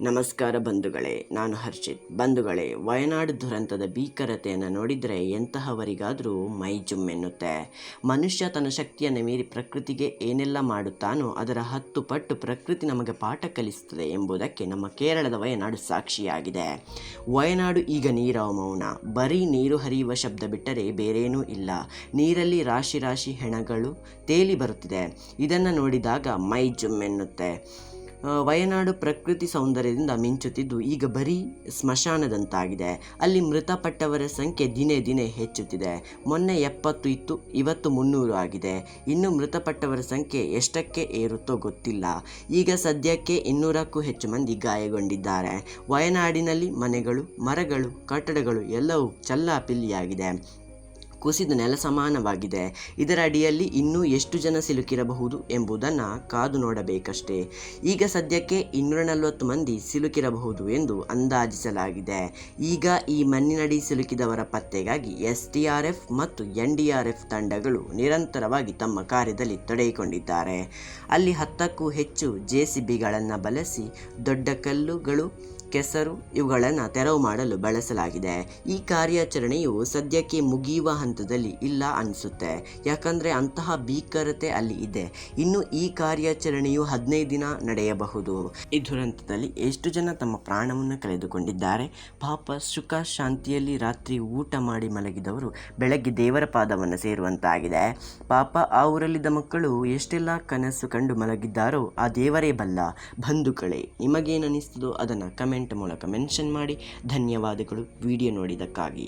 ನಮಸ್ಕಾರ ಬಂಧುಗಳೇ, ನಾನು ಹರ್ಷಿತ್. ಬಂಧುಗಳೇ, ವಯನಾಡು ದುರಂತದ ಭೀಕರತೆಯನ್ನು ನೋಡಿದರೆ ಎಂತಹವರಿಗಾದರೂ ಮೈ ಜುಮ್ಮೆನ್ನುತ್ತೆ. ಮನುಷ್ಯ ತನ್ನ ಶಕ್ತಿಯನ್ನು ಮೀರಿ ಪ್ರಕೃತಿಗೆ ಏನೆಲ್ಲ ಮಾಡುತ್ತಾನೋ ಅದರ ಹತ್ತು ಪಟ್ಟು ಪ್ರಕೃತಿ ನಮಗೆ ಪಾಠ ಕಲಿಸುತ್ತದೆ ಎಂಬುದಕ್ಕೆ ನಮ್ಮ ಕೇರಳದ ವಯನಾಡು ಸಾಕ್ಷಿಯಾಗಿದೆ. ವಯನಾಡು ಈಗ ನೀರ ಮೌನ. ಬರೀ ನೀರು ಹರಿಯುವ ಶಬ್ದ ಬಿಟ್ಟರೆ ಬೇರೇನೂ ಇಲ್ಲ. ನೀರಲ್ಲಿ ರಾಶಿ ರಾಶಿ ಹೆಣಗಳು ತೇಲಿ ಬರುತ್ತಿದೆ. ಇದನ್ನು ನೋಡಿದಾಗ ಮೈ ಜುಮ್ಮೆನ್ನುತ್ತೆ. ವಯನಾಡು ಪ್ರಕೃತಿ ಸೌಂದರ್ಯದಿಂದ ಮಿಂಚುತ್ತಿದ್ದು ಈಗ ಬರೀ ಸ್ಮಶಾನದಂತಾಗಿದೆ. ಅಲ್ಲಿ ಮೃತಪಟ್ಟವರ ಸಂಖ್ಯೆ ದಿನೇ ದಿನೇ ಹೆಚ್ಚುತ್ತಿದೆ. ಮೊನ್ನೆ ಎಪ್ಪತ್ತು ಇತ್ತು, ಇವತ್ತು ಮುನ್ನೂರು ಆಗಿದೆ. ಇನ್ನು ಮೃತಪಟ್ಟವರ ಸಂಖ್ಯೆ ಎಷ್ಟಕ್ಕೆ ಏರುತ್ತೋ ಗೊತ್ತಿಲ್ಲ. ಈಗ ಸದ್ಯಕ್ಕೆ ಇನ್ನೂರಕ್ಕೂ ಹೆಚ್ಚು ಮಂದಿ ಗಾಯಗೊಂಡಿದ್ದಾರೆ. ವಯನಾಡಿನಲ್ಲಿ ಮನೆಗಳು, ಮರಗಳು, ಕಟ್ಟಡಗಳು ಎಲ್ಲವೂ ಚಲ್ಲಾಪಿಲ್ಲಿಯಾಗಿದೆ. ಕುಸಿದು ನೆಲ ಸಮಾನವಾಗಿದೆ. ಇದರ ಅಡಿಯಲ್ಲಿ ಇನ್ನೂ ಎಷ್ಟು ಜನ ಸಿಲುಕಿರಬಹುದು ಎಂಬುದನ್ನು ಕಾದು ನೋಡಬೇಕಷ್ಟೇ. ಈಗ ಸದ್ಯಕ್ಕೆ ಇನ್ನೂರ ನಲವತ್ತು ಮಂದಿ ಸಿಲುಕಿರಬಹುದು ಎಂದು ಅಂದಾಜಿಸಲಾಗಿದೆ. ಈಗ ಈ ಮಣ್ಣಿನಡಿ ಸಿಲುಕಿದವರ ಪತ್ತೆಗಾಗಿ ಎಸ್ ಟಿ ಆರ್ ಎಫ್ ಮತ್ತು ಎನ್ ಡಿ ಆರ್ ಎಫ್ ತಂಡಗಳು ನಿರಂತರವಾಗಿ ತಮ್ಮ ಕಾರ್ಯದಲ್ಲಿ ತೊಡಗಿಕೊಂಡಿದ್ದಾರೆ. ಅಲ್ಲಿ ಹತ್ತಕ್ಕೂ ಹೆಚ್ಚು ಜೆ ಸಿ ಬಿಗಳನ್ನು ಬಳಸಿ ದೊಡ್ಡ ಕಲ್ಲುಗಳು ಕೆಸರು ಇವುಗಳನ್ನು ತೆರವು ಮಾಡಲು ಬಳಸಲಾಗಿದೆ. ಈ ಕಾರ್ಯಾಚರಣೆಯು ಸದ್ಯಕ್ಕೆ ಮುಗಿಯುವ ಹಂತದಲ್ಲಿ ಇಲ್ಲ ಅನಿಸುತ್ತೆ. ಯಾಕಂದರೆ ಅಂತಹ ಭೀಕರತೆ ಅಲ್ಲಿ ಇದೆ. ಇನ್ನು ಈ ಕಾರ್ಯಾಚರಣೆಯು ಹದಿನೈದು ದಿನ ನಡೆಯಬಹುದು. ಈ ದುರಂತದಲ್ಲಿ ಎಷ್ಟು ಜನ ತಮ್ಮ ಪ್ರಾಣವನ್ನು ಕಳೆದುಕೊಂಡಿದ್ದಾರೆ? ಪಾಪ ಸುಖ ಶಾಂತಿಯಲ್ಲಿ ರಾತ್ರಿ ಊಟ ಮಾಡಿ ಮಲಗಿದವರು ಬೆಳಗ್ಗೆ ದೇವರ ಪಾದವನ್ನು ಸೇರುವಂತಾಗಿದೆ. ಪಾಪ ಆ ಊರಲ್ಲಿದ್ದ ಮಕ್ಕಳು ಎಷ್ಟೆಲ್ಲ ಕನಸು ಕಂಡು ಮಲಗಿದ್ದಾರೋ ಆ ದೇವರೇ ಬಲ್ಲ. ಬಂಧುಗಳೇ ನಿಮಗೇನಿಸ್ತದೋ ಅದನ್ನು ಅದನ್ನು ಕಮೆಂಟ್ ಮೂಲಕ ಮೆನ್ಷನ್ ಮಾಡಿ ಧನ್ಯವಾದಗಳು ವಿಡಿಯೋ ನೋಡಿದ್ದಕ್ಕಾಗಿ.